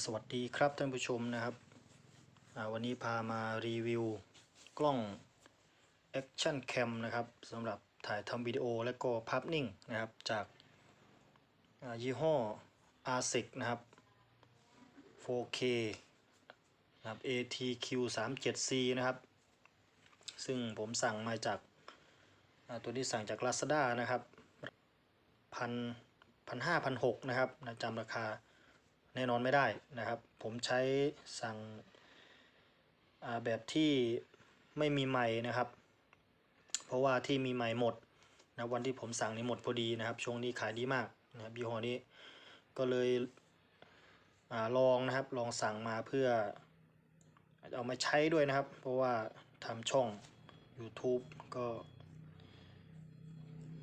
สวัสดีครับท่านผู้ชมนะครับ วันนี้พามารีวิวกล้อง Action Cam นะครับสำหรับถ่ายทำวิดีโอและก็ภาพนิ่งนะครับจากยี่ห้อ ASIC นะครับ 4K นะครับ ATQ37C นะครับ ซึ่งผมสั่งมาจากตัวนี้สั่งจาก Lazada นะครับพันพันห้าพันหกนะครับนะจำราคา แน่นอนไม่ได้นะครับ ผมใช้สั่งแบบที่ไม่มีใหม่นะครับ เพราะว่าที่มีใหม่หมดนะวันที่ผมสั่งนี่หมดพอดีนะครับ ช่วงนี้ขายดีมากนะครับยี่ห้อนี้ก็เลยอลองนะครับลองสั่งมาเพื่อเอามาใช้ด้วยนะครับ เพราะว่าทำช่อง YouTube ก็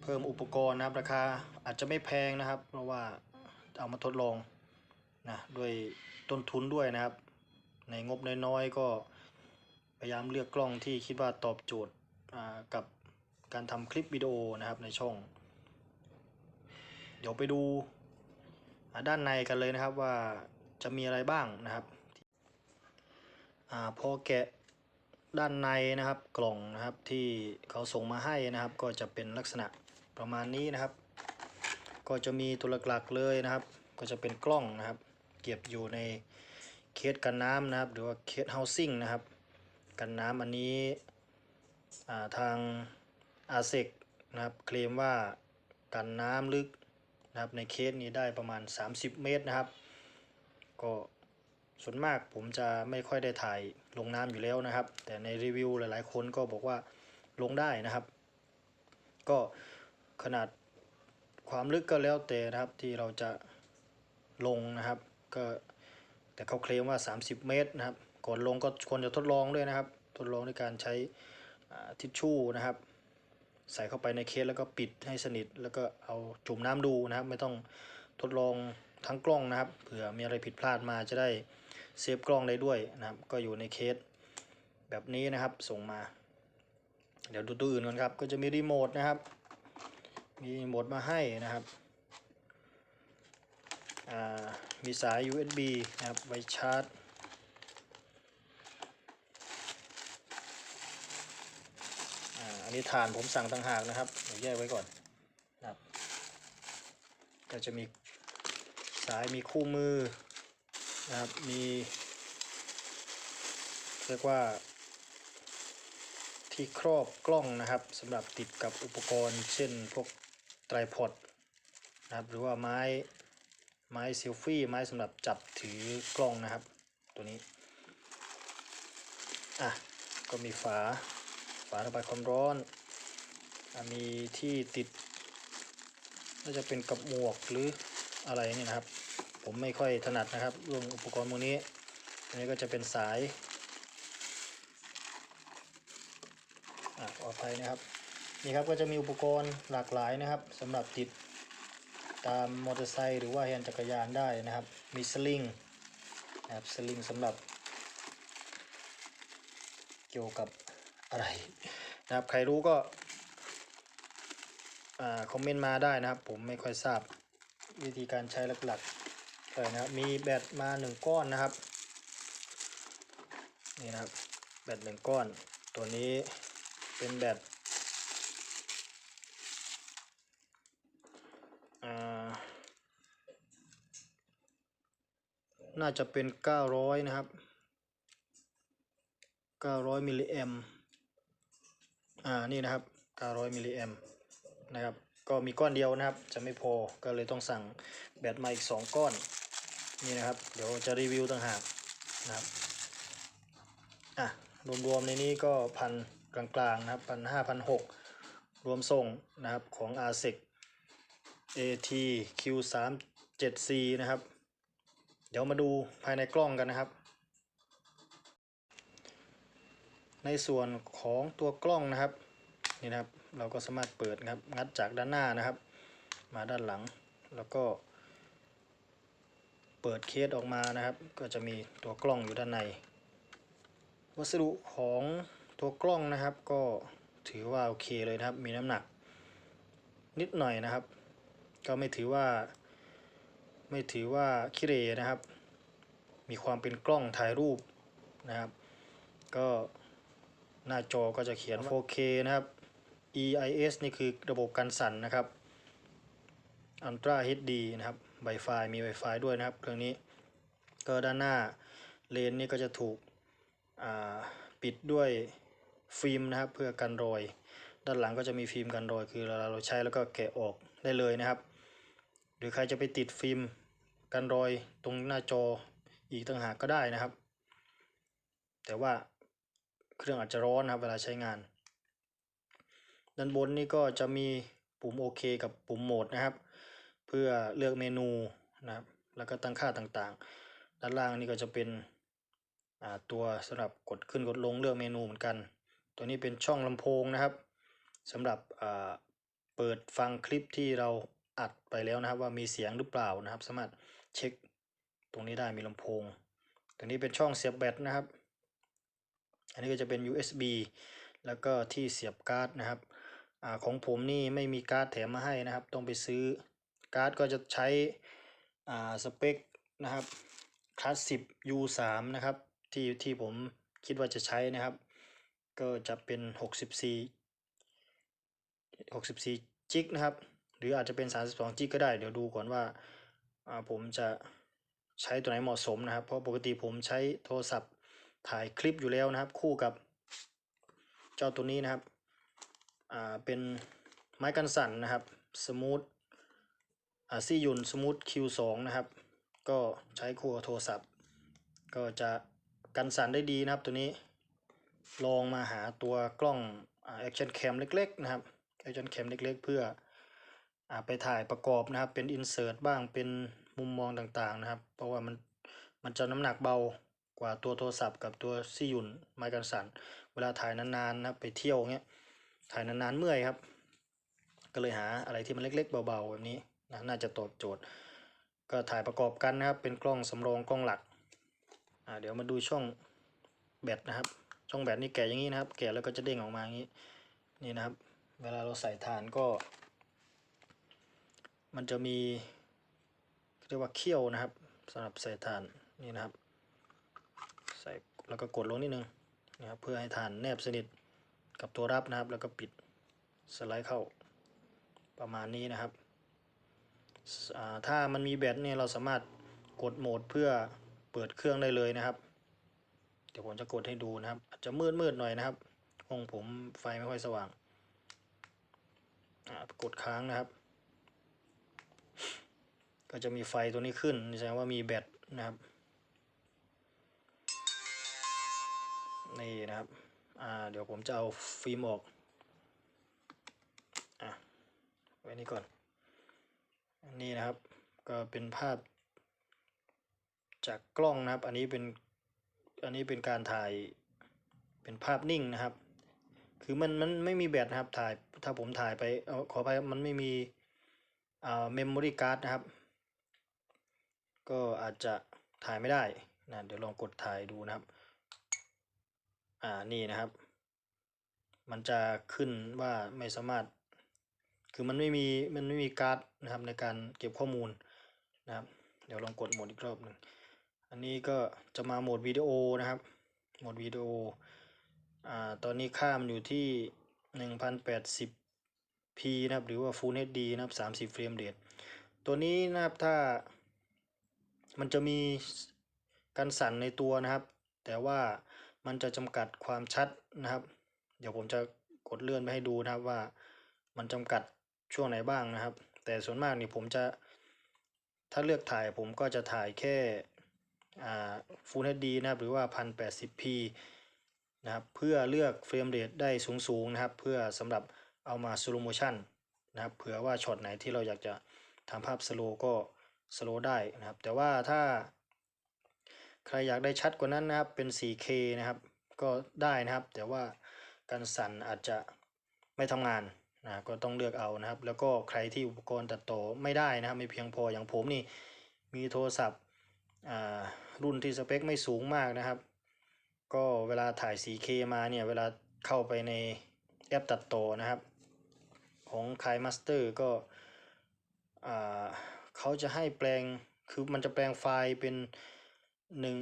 เพิ่มอุปกรณ์นะครับ ราคาอาจจะไม่แพงนะครับ เพราะว่าเอามาทดลอง นะด้วยต้นทุนด้วยนะครับ ในงบน้อยๆก็พยายามเลือกกล้องที่คิดว่าตอบโจทย์กับการทำคลิปวิดีโอนะครับในช่อง เดี๋ยวไปดูด้านในกันเลยนะครับว่าจะมีอะไรบ้างนะครับอพอแกะด้านในนะครับกล่องนะครับที่เขาส่งมาให้นะครับ ก็จะเป็นลักษณะประมาณนี้นะครับ ก็จะมีตัวหลักๆเลยนะครับ ก็จะเป็นกล้องนะครับ เก็บอยู่ในเคสกันน้ำนะครับ หรือว่าเคสเฮาสิ่งนะครับ กันน้ำอันนี้าทางอาเซกนะครับเคลมว่ากันน้ำลึกนะครับในเคสนี้ได้ประมาณ 30 เมตรนะครับ ก็ส่วนมากผมจะไม่ค่อยได้ถ่ายลงน้ำอยู่แล้วนะครับ แต่ในรีวิวหลายๆ คนก็บอกว่าลงได้นะครับ ก็ขนาดความลึกก็แล้วแต่นะครับที่เราจะลงนะครับ ก็แต่เขาเคลมว่า 30 เมตรนะครับ ก่อนลงก็ควรจะทดลองด้วยนะครับ ทดลองด้วยการใช้ทิชชู่นะครับ ใส่เข้าไปในเคสแล้วก็ปิดให้สนิท แล้วก็เอาจุ่มน้ำดูนะครับ ไม่ต้องทดลองทั้งกล้องนะครับ เผื่อมีอะไรผิดพลาดมาจะได้เซฟกล้องได้ด้วยนะครับ ก็อยู่ในเคสแบบนี้นะครับส่งมา เดี๋ยวดูตัวอื่นก่อนครับ ก็จะมีรีโมทนะครับ มีรีโมทมาให้นะครับ มีสาย USB นะครับไว้ชาร์จ อันนี้ฐานผมสั่งต่างหากนะครับเดี๋ยวแยกไว้ก่อนนะครับก็จะมีสายมีคู่มือนะครับมีเรียกว่าที่ครอบกล้องนะครับสำหรับติดกับอุปกรณ์ เช่นพวกไตรพอดนะครับหรือว่าไม้ ไม้เซลฟี่ไม้สำหรับจับถือกล้องนะครับ ตัวนี้ อะ ก็มีฝา ฝาระบายความร้อนอมีที่ติดน่าจะเป็นกับหมวกหรืออะไรนี่นะครับ ผมไม่ค่อยถนัดนะครับเรื่องอุปกรณ์พวกนี้อันนี้ก็จะเป็นสายอะขออภัยนะครับนี่ครับก็จะมีอุปกรณ์หลากหลายนะครับสำหรับติด ตามมอเตอร์ไซค์หรือว่าแฮนด์จักรยานได้นะครับ มีสลิงนะครับสลิงสำหรับ เกี่ยวกับอะไรนะครับใครรู้ก็คอมเมนต์มาได้นะครับ ผมไม่ค่อยทราบวิธีการใช้หลักๆเลยนะครับมีแบตมาหนึ่งก้อนนะครับนี่นะครับแบตหนึ่งก้อน ตัวนี้เป็นแบต น่าจะเป็น 900 นะครับ 900 มิลลิแอมอ่า นี่นะครับ 900 มิลลิแอมนะครับ ก็มีก้อนเดียวนะครับ จะไม่พอ ก็เลยต้องสั่งแบตมาอีก 2 ก้อน นี่นะครับ เดี๋ยวจะรีวิวต่างหากนะครับ อะ รวมๆในนี้ก็พันกลางๆนะครับพันห้าพันหกรวมส่งนะครับของ ASIC ATQ37C นะครับ เดี๋ยวมาดูภายในกล้องกันนะครับ ในส่วนของตัวกล้องนะครับนี่นะครับ เราก็สามารถเปิดครับงัดจากด้านหน้านะครับ มาด้านหลังแล้วก็ เปิดเคสออกมานะครับ ก็จะมีตัวกล้องอยู่ด้านใน วัสดุของตัวกล้องนะครับ ก็ถือว่าโอเคเลยนะครับ มีน้ำหนักนิดหน่อยนะครับ ก็ไม่ถือว่า ไม่ถือว่าขี้เหร่นะครับ มีความเป็นกล้องถ่ายรูปนะครับ ก็หน้าจอก็จะเขียน 4K นะครับ EIS นี่คือระบบกันสั่นนะครับ Ultra HD นะครับ Wi-Fi มี Wi-Fi ด้วยนะครับ เครื่องนี้ ก็ด้านหน้าเลนนี่ก็จะถูกอ่าปิดด้วยฟิล์มนะครับ เพื่อกันรอย ด้านหลังก็จะมีฟิล์มกันรอย คือเวลาเราใช้แล้วก็แกะออกได้เลยนะครับ หรือใครจะไปติดฟิล์ม กันรอยตรงหน้าจออีกต่างหากก็ได้นะครับ แต่ว่าเครื่องอาจจะร้อนนะครับเวลาใช้งาน ด้านบนนี่ก็จะมีปุ่มโอเคกับปุ่มโหมดนะครับ เพื่อเลือกเมนูนะครับ แล้วก็ตั้งค่าต่างๆ ด้านล่างนี่ก็จะเป็นตัวสำหรับกดขึ้นกดลงเลือกเมนูเหมือนกัน ตัวนี้เป็นช่องลำโพงนะครับสำหรับเปิดฟังคลิปที่เราอัดไปแล้วนะครับ ว่ามีเสียงหรือเปล่านะครับ สามารถ เช็คตรงนี้ได้มีลำโพงตัวนี้เป็นช่องเสียบแบตนะครับ อันนี้ก็จะเป็น USB แล้วก็ที่เสียบการ์ดนะครับอาของผมนี่ไม่มีการ์ดแถมมาให้นะครับ ต้องไปซื้อการ์ดก็จะใช้อ่าสเปคนะครับคลาส10 U3 นะครับ ที่ที่ผมคิดว่าจะใช้นะครับ ก็จะเป็น 64 64จิกนะครับ หรืออาจจะเป็น 32จิกก็ได้ เดี๋ยวดูก่อนว่า ผมจะใช้ตัวไหนเหมาะสมนะครับ เพราะปกติผมใช้โทรศัพท์ถ่ายคลิปอยู่แล้วนะครับ คู่กับเจ้าตัวนี้นะครับอ่าเป็นไม้กันสั่นนะครับสมูทอ่าซี่ยุนสมูท Q2 นะครับ ก็ใช้คู่กับโทรศัพท์ ก็จะกันสั่นได้ดีนะครับตัวนี้ลองมาหาตัวกล้องอ่า action cam เล็กๆนะครับ action cam เล็กๆ เพื่อ ไปถ่ายประกอบนะครับ เป็น insert บ้างเป็นมุมมองต่างๆนะครับ เพราะว่ามันมันจะน้ำหนักเบากว่าตัวโทรศัพท์กับตัวซี่ยุนไมกันสันเวลาถ่ายนานๆนะครับไปเที่ยวเงี้ยถ่ายนานๆเมื่อยครับ ก็เลยหาอะไรที่มันเล็กๆ เบาๆแบบนี้นะน่าจะตอบโจทย์ ก็ถ่ายประกอบกันนะครับ เป็นกล้องสำรองกล้องหลักอ่าเดี๋ยวมาดูช่องแบตนะครับ ช่องแบตนี่แกะอย่างนี้นะครับ แกะแล้วก็จะเด้งออกมาอย่างนี้นี่นะครับ เวลาเราใส่ถ่านก็ มันจะมีเรียกว่าเขี้ยวนะครับสำหรับใส่ถ่านนี่นะครับ ใส่แล้วก็กดลงนิดนึงนะครับเพื่อให้ถ่านแนบสนิทกับตัวรับนะครับ แล้วก็ปิดสไลด์เข้าประมาณนี้นะครับ ถ้ามันมีแบตเนี่ยเราสามารถกดโหมดเพื่อเปิดเครื่องได้เลยนะครับ เดี๋ยวผมจะกดให้ดูนะครับอาจจะมืดมืดหน่อยนะครับห้องผมไฟไม่ค่อยสว่างกดค้างนะครับ ก็จะมีไฟตัวนี้ขึ้นแสดงว่ามีแบตนะครับนี่นะครับอ่าเดี๋ยวผมจะเอาฟิล์มออกอะไว้นี่ก่อนนนี้นะครับก็เป็นภาพจากกล้องนะครับ อันนี้เป็นอันนี้เป็นการถ่ายเป็นภาพนิ่งนะครับ คือมันมันไม่มีแบตนะครับถ่ายถ้าผมถ่ายไปเอาขอไปมันไม่มีอ่าเมมโมรี่การ์ดนะครับ ก็อาจจะถ่ายไม่ได้นะเดี๋ยวลองกดถ่ายดูนะครับ อ่านี่นะครับ มันจะขึ้นว่าไม่สามารถ คือมันไม่มีมันไม่มีการ์ดนะครับในการเก็บข้อมูลนะครับ เดี๋ยวลองกดโหมดอีกรอบหนึ่งอันนี้ก็จะมาโหมดวิดีโอนะครับ โหมดวิดีโออ่าตอนนี้ค่ามันอยู่ที่ 1080p นะครับ หรือว่า Full HD นะครับ 30เฟรมเรทตัวนี้นะครับถ้า มันจะมีการสั่นในตัวนะครับ แต่ว่ามันจะจำกัดความชัดนะครับ เดี๋ยวผมจะกดเลื่อนไปให้ดูนะครับว่ามันจำกัดช่วงไหนบ้างนะครับ แต่ส่วนมากนี่ผมจะถ้าเลือกถ่ายผมก็จะถ่ายแค่ Full HD นะครับ หรือว่า 1080p นะครับ เพื่อเลือกเฟรมเรทได้สูงๆนะครับ เพื่อสำหรับเอามา slow motion นะครับ เผื่อว่าช็อตไหนที่เราอยากจะทำภาพสโลก็ สโลได้นะครับ แต่ว่าถ้า ใครอยากได้ชัดกว่านั้นนะครับ เป็น 4K นะครับ ก็ได้นะครับ แต่ว่าการสั่นอาจจะไม่ทำงานนะก็ต้องเลือกเอานะครับ แล้วก็ใครที่อุปกรณ์ตัดต่อไม่ได้นะครับ ไม่เพียงพออย่างผมนี่มีโทรศัพท์อ่ารุ่นที่สเปคไม่สูงมากนะครับ ก็เวลาถ่าย 4K มาเนี่ย เวลาเข้าไปในแอปตัดต่อนะครับ ของ k a i Master ก็อ่า เขาจะให้แปลงคือมันจะแปลงไฟล์เป็นหนึ่ง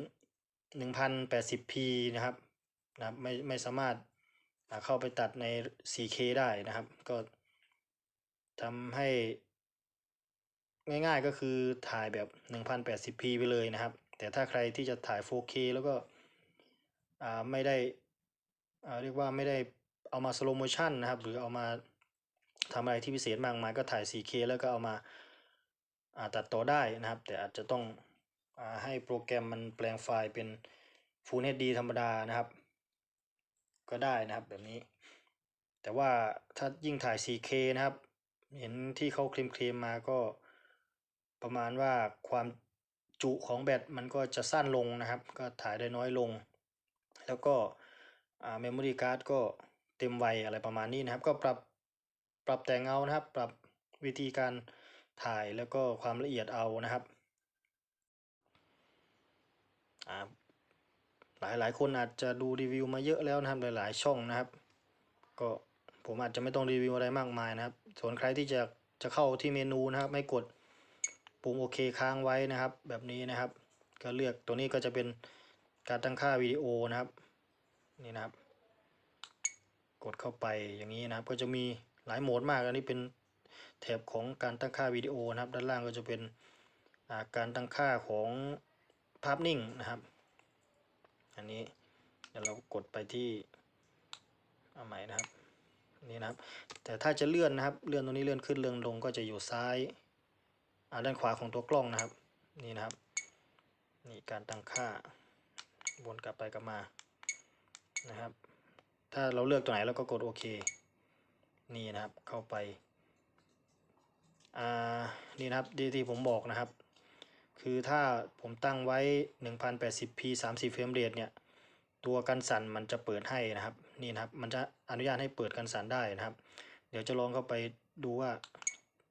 หนึ่งพันแปดสิบพีนะครับนะครับไม่ไม่สามารถอ่าเข้าไปตัดใน 4K ได้นะครับ ก็ทำให้ ง่ายๆก็คือถ่ายแบบ 1080p ไปเลยนะครับ แต่ถ้าใครที่จะถ่าย 4K แล้วก็อ่าไม่ได้อ่าเรียกว่าไม่ได้เอามา slow motion นะครับ หรือเอามาทำอะไรที่พิเศษมากมายก็ถ่าย 4K แล้วก็เอามา ตัดต่อได้นะครับ แต่อาจจะต้องอให้โปรแกรมมันแปลงไฟล์เป็น Full HD ธรรมดานะครับ ก็ได้นะครับแบบนี้ แต่ว่าถ้ายิ่งถ่าย 4K นะครับ เห็นที่เขาเคลมๆมาก็ประมาณว่าความจุของแบตมันก็จะสั้นลงนะครับ ก็ถ่ายได้น้อยลง แล้วก็เมมโมรี่การ์ดก็เต็มไวอะไรประมาณนี้นะครับ ก็ปรับปรับแต่งเอานะครับ ปรับวิธีการ ถ่ายแล้วก็ความละเอียดเอานะครับหลายหลายคนอาจจะดูรีวิวมาเยอะแล้วนะครับหลาย ๆ ช่องนะครับ ก็ผมอาจจะไม่ต้องรีวิวอะไรมากมายนะครับ ส่วนใครที่จะจะเข้าที่เมนูนะครับ ไม่กดปุ่มโอเคค้างไว้นะครับ แบบนี้นะครับ ก็เลือกตัวนี้ก็จะเป็นการตั้งค่าวิดีโอนะครับนี่นะครับ กดเข้าไปอย่างนี้นะครับ ก็จะมีหลายโหมดมากอันนี้เป็น แถบของการตั้งค่าวิดีโอนะครับ ด้านล่างก็จะเป็นการตั้งค่าของภาพนิ่งนะครับ อันนี้เดี๋ยวเรากดไปที่เอาใหม่นะครับนี่นะครับ แต่ถ้าจะเลื่อนนะครับ เลื่อนตรงนี้เลื่อนขึ้นเลื่อนลงก็จะอยู่ซ้ายด้านขวาของตัวกล้องนะครับ นี่นะครับ นี่การตั้งค่าวนกลับไปกลับมานะครับ ถ้าเราเลือกตัวไหนเราก็กดโอเค นี่นะครับเข้าไป อ่านี่นะครับที่ที่ผมบอกนะครับ คือถ้าผมตั้งไว้ 1080p 30เฟรมเรทเนี่ยตัวกันสั่นมันจะเปิดให้นะครับนี่นะครับ มันจะอนุญาตให้เปิดกันสั่นได้นะครับ เดี๋ยวจะลองเข้าไปดูว่า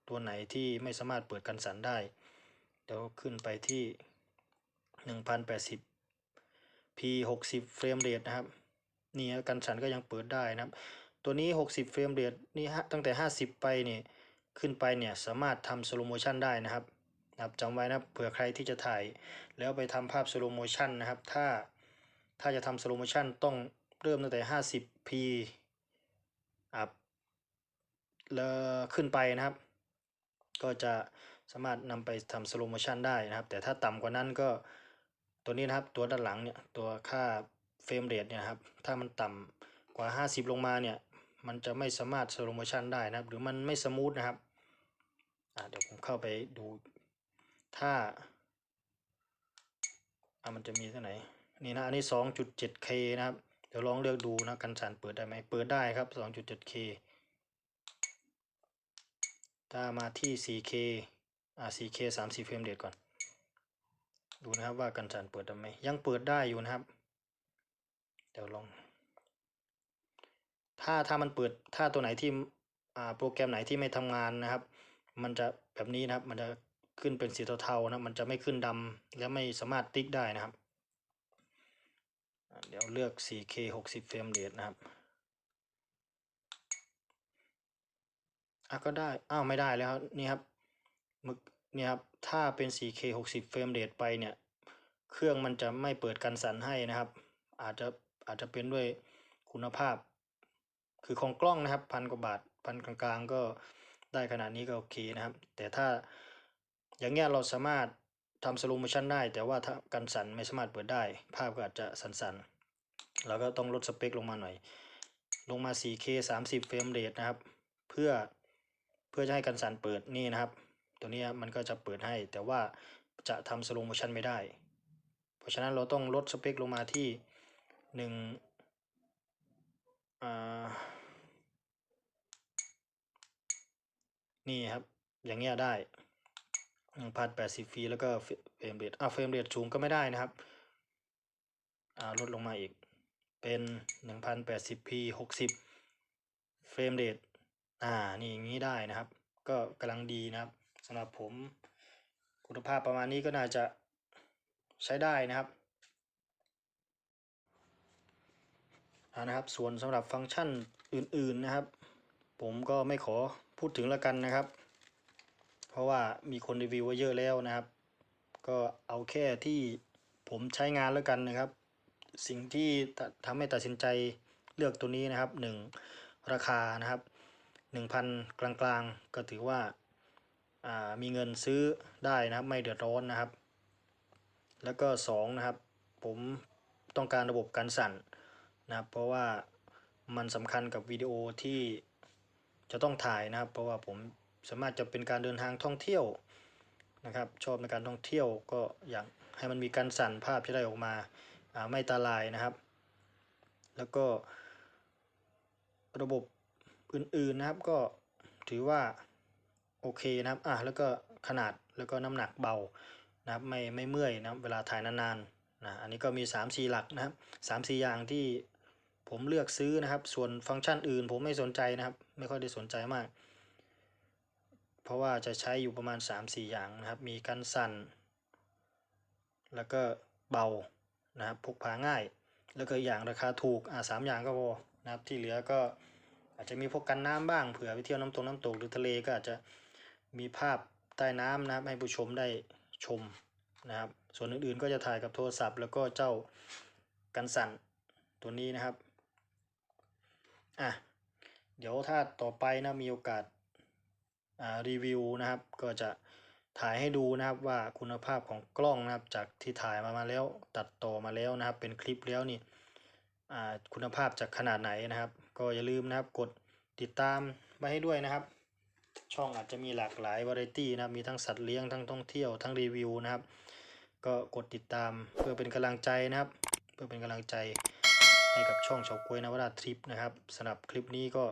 ตัวไหนที่ไม่สามารถเปิดกันสั่นได้เดี๋ยวขึ้นไปที่ 1080p 60เฟรมเรทนะครับนี่กันสั่นก็ยังเปิดได้นะครับ ตัวนี้ 60เฟรมเรทนี่ตั้งแต่ 50 ไปเนี่ย ขึ้นไปเนี่ยสามารถทำสโลโมชันได้นะครับนะครับจำไว้นะเผื่อใครที่จะถ่าย แล้วไปทำภาพสโลโมชันนะครับ ถ้าถ้าจะทำสโลโมชันต้องเริ่มตั้งแต่ 50p อัพแล้วขึ้นไปนะครับ ก็จะสามารถนำไปทำสโลโมชันได้นะครับ แต่ถ้าต่ำกว่านั้นก็ตัวนี้นะครับตัวด้านหลังเนี่ยตัวค่าเฟรมเรทเนี่ยครับถ้ามันต่ำกว่า 50 ลงมาเนี่ยมันจะไม่สามารถสโลโมชันได้นะครับ หรือมันไม่สมูทนะครับ เดี๋ยวผมเข้าไปดู ถ้าอ่ามันจะมีที่ไหน นี่นะ อันนี้ 2.7K นะครับ เดี๋ยวลองเลือกดูนะกันสั่นเปิดได้ไหม เปิดได้ครับ 2.7K ถ้ามาที่ 4K อ่า 4K 30 เฟรมเรทก่อน ดูนะครับว่ากันสั่นเปิดได้ไหม ยังเปิดได้อยู่นะครับ เดี๋ยวลอง ถ้าถ้ามันเปิด ถ้าตัวไหนที่ อ่า โปรแกรมไหนที่ไม่ทำงานนะครับ มันจะแบบนี้นะครับ มันจะขึ้นเป็นสีเทาๆนะมันจะไม่ขึ้นดำและไม่สามารถติ๊กได้นะครับ เดี๋ยวเลือก 4K 60 เฟรมเรทนะครับอะก็ได้ อ้าวไม่ได้แล้วนี่ครับมึกเนี่ยครับ ถ้าเป็น 4K 60 เฟรมเรทไปเนี่ย เครื่องมันจะไม่เปิดกันสั่นให้นะครับ อาจจะอาจจะเป็นด้วยคุณภาพ คือของกล้องนะครับพันกว่าบาทพันกลางๆก็ ได้ขนาดนี้ก็โอเคนะครับ แต่ถ้าอย่างเงี้ยเราสามารถทำสโลโมชันได้ แต่ว่าถ้ากันสั่นไม่สามารถเปิดได้ ภาพก็อาจจะสั่นๆ เราก็ต้องลดสเปคลงมาหน่อย ลงมา 4K 30 เฟรมเรทนะครับ เพื่อเพื่อจะให้กันสั่นเปิดนี่นะครับ ตัวนี้มันก็จะเปิดให้ แต่ว่าจะทำสโลโมชันไม่ได้ เพราะฉะนั้นเราต้องลดสเปคลงมาที่หนึ่งอ่า นี่ครับ อย่างเงี้ยได้หนึ่งพันแปดสิบฟีแล้วก็เฟรมเรทอ่าเฟรมเรทสูงก็ไม่ได้นะครับ อ่าลดลงมาอีก เป็นหนึ่งพันแปดสิบพีหกสิบเฟรมเรทอ่า นี่อย่างนี้ได้นะครับ ก็กำลังดีนะครับสำหรับผม คุณภาพประมาณนี้ก็น่าจะใช้ได้นะครับอ่านะครับ ส่วนสำหรับฟังก์ชันอื่น ๆนะครับ ผมก็ไม่ขอ พูดถึงแล้วกันนะครับ เพราะว่ามีคนรีวิวไว้เยอะแล้วนะครับ ก็เอาแค่ที่ผมใช้งานแล้วกันนะครับ สิ่งที่ทำให้ตัดสินใจเลือกตัวนี้นะครับหนึ่งราคานะครับหนึ่งพันกลางๆ ก็ถือว่าอ่ามีเงินซื้อได้นะครับ ไม่เดือดร้อนนะครับ แล้วก็สองนะครับ ผมต้องการระบบการสั่นนะครับ เพราะว่ามันสำคัญกับวิดีโอที่ จะต้องถ่ายนะครับ เพราะว่าผมสามารถจะเป็นการเดินทางท่องเที่ยวนะครับ ชอบในการท่องเที่ยวก็อยากให้มันมีการสั่นภาพจะได้ออกมาไม่ตาลายนะครับ แล้วก็ระบบอื่นๆนะครับก็ถือว่าโอเคนะครับอะแล้วก็ขนาดแล้วก็น้ำหนักเบานะครับไม่ไม่เมื่อยนะเวลาถ่ายนานๆนะอันนี้ก็มี 3 4 หลักนะครับ3 4 อย่างที่ผมเลือกซื้อนะครับ ส่วนฟังก์ชันอื่นผมไม่สนใจนะครับ ไม่ค่อยได้สนใจมาก เพราะว่าจะใช้อยู่ประมาณ 3-4 อย่างนะครับ มีการสั่น แล้วก็เบานะครับพกพาง่าย แล้วก็อีกอย่างราคาถูกอ่าสามอย่างก็พอนะครับที่เหลือก็อาจจะมีพวกกันน้ำบ้างเผื่อไปเที่ยวน้ำตกน้ำตกหรือทะเลก็อาจจะมีภาพใต้น้ำนะครับให้ผู้ชมได้ชมนะครับ ส่วนอื่นๆก็จะถ่ายกับโทรศัพท์ แล้วก็เจ้ากันสั่นตัวนี้นะครับอะ เดี๋ยวถ้าต่อไปนะมีโอกาสอ่ารีวิวนะครับ ก็จะถ่ายให้ดูนะครับว่าคุณภาพของกล้องนะครับ จากที่ถ่ายมามาแล้วตัดต่อมาแล้วนะครับ เป็นคลิปแล้วนี่อ่าคุณภาพจากขนาดไหนนะครับ ก็อย่าลืมนะครับกดติดตามไว้ให้ด้วยนะครับ ช่องอาจจะมีหลากหลายวาไรตี้นะครับมีทั้งสัตว์เลี้ยงทั้งท่องเที่ยวทั้งรีวิวนะครับ ก็กดติดตามเพื่อเป็นกำลังใจนะครับ เพื่อเป็นกำลังใจให้กับช่องเฉาก๊วยนวราทริปนะครับสำหรับคลิปนี้ก็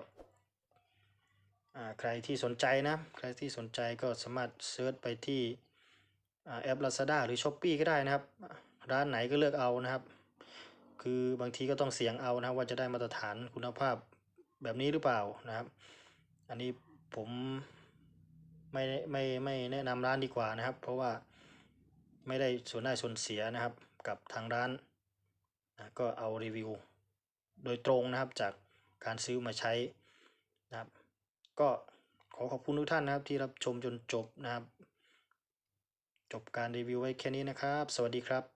ใครที่สนใจนะ ใครที่สนใจก็สามารถเซิร์ชไปที่แอป Lazada หรือ s h อ p e e ก็ได้นะครับ ร้านไหนก็เลือกเอานะครับ คือบางทีก็ต้องเสียงเอานะครับว่าจะได้มาตรฐานคุณภาพแบบนี้หรือเปล่านะครับ อันนี้ผมไม่ไม่ไม่แนะนำร้านดีกว่านะครับ เพราะว่าไม่ได้ส่วนได้ส่วนเสียนะครับ กับทางร้านนะก็เอารีวิว โดยตรงนะครับจากการซื้อมาใช้ ก็ขอขอบคุณทุกท่านนะครับที่รับชมจนจบนะครับ จบการรีวิวไว้แค่นี้นะครับ สวัสดีครับ